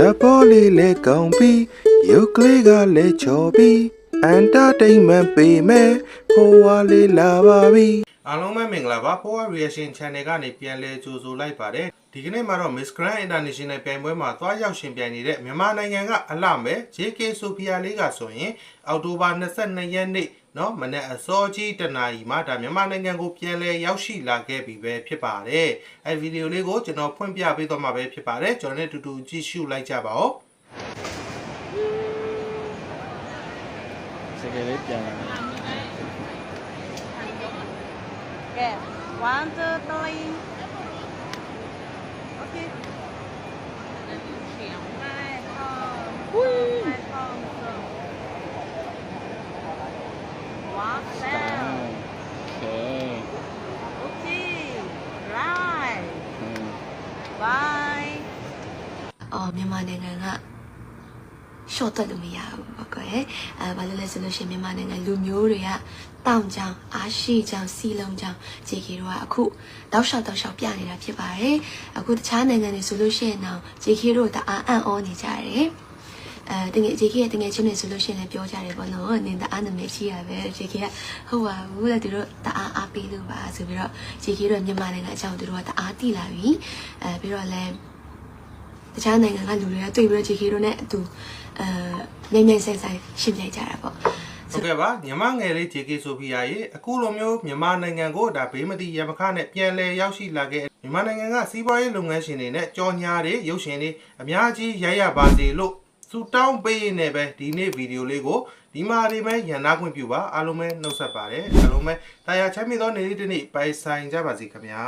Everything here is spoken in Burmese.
ဇပေါ်လေးလဲကောင်းပြီးရုပ်ကလေးကလည်းချော်ပြီးအန်တာတိန်မန်ပေးမယ်ဖိုးဝါလေးလာပါပြီအားလုံးပဲမင်္ဂလာပါဖိုးဝါ reaction channel ကနေပြန်လဲကြိုဆိုလိုက်ပါတယ်ဒီကနေ့မှာတော့ Miss Grand International ပြိုင်ပွဲမှာသွားရောက်ရှင်ပြိုင်နေတဲ့မြန်မာနိုင်ငံကအလှမဲ့ JK Sophia လေးကဆိုရင်အောက်တိုဘာ22ရက်နေ့ နော်မနေ့အစောကြီးတနာရီမှာဒါမြန်မာနိုင်ငံကိုပြန်လဲရောက်ရှိလာခဲ့ပြီပဲဖြစ်ပါတယ်အဲဗီဒီယိုလေးကိုကျွန်တော်ဖွင့်ပြပေးသွားမှာပဲဖြစ်ပါတယ်ကျွန်တော်နဲ့အတူတူကြည့်ရှုလိုက်ကြပါဦးစကယ်လေးပြန်လာတယ် Okay, one, two, three. Okay. Bye. အော်မြန်မာနိုင်ငံကရှော့တက်လို့မရဘူးပေါ့ကွယ်အဲဘာလို့လဲဆိုလို့ရှိရင်မြန်မာနိုင်ငံလူမျိုးတွေကတောင်ကြောင်အားရှိကြောင်စီလုံးကြောင်ဂျေကေတို့ကအခုတောက်လျှောက်တောက်လျှောက်ပြနေတာဖြစ်ပါတယ်အခုတခြားနိုင်ငံတွေဆိုလို့ရှိရင်တော့ဂျေကေတို့တအားအံ့ဩနေကြတယ် အဲတကယ်ဂျေကေရဲ့တကယ်ချင်းနေဆိုလို့ရှိရင်လည်းပြောကြတယ်ပေါ့နော်နင်တအားနာမည်ကြီးရပဲဂျေကေကဟုတ်ပါဘူးလေသူတို့တအားအားပေးလို့ပါဆိုပြီးတော့ဂျေကေတို့မြန်မာနိုင်ငံအကြောင်းသူတို့ကတအားတိလာပြီအဲပြီးတော့လည်းတခြားနိုင်ငံကလူတွေကတွေ့ပြီးတော့ JK တို့နဲ့အတူအဲမြိုင်မြိုင်ဆိုင်ဆိုင်ရှင်းပြကြတာပေါ့ဟုတ်ကဲ့ပါညီမငယ်လေး JK ဆိုဖီယာရေအခုလိုမျိုးမြန်မာနိုင်ငံကိုဒါဘေးမတိရမခနဲ့ပြန်လဲရောက်ရှိလာခဲ့မြန်မာနိုင်ငံကစီးပွားရေးလုပ်ငန်းရှင်တွေနဲ့ကြော်ညာတွေရုပ်ရှင်တွေအများကြီးရိုက်ရပါစေလို့ စူတောင်းပေးနေပဲဒီနေ့ဗီဒီယိုလေးကိုဒီမှာဒီမဲ့ရန်နာခွင့်ပြုပါအားလုံးပဲနှုတ်ဆက်ပါတယ်အားလုံးပဲတာယာချမ်းမြေသောနေ့လေးတစ်နေ့ပိုင်ဆိုင်ကြပါစေခင်ဗျာ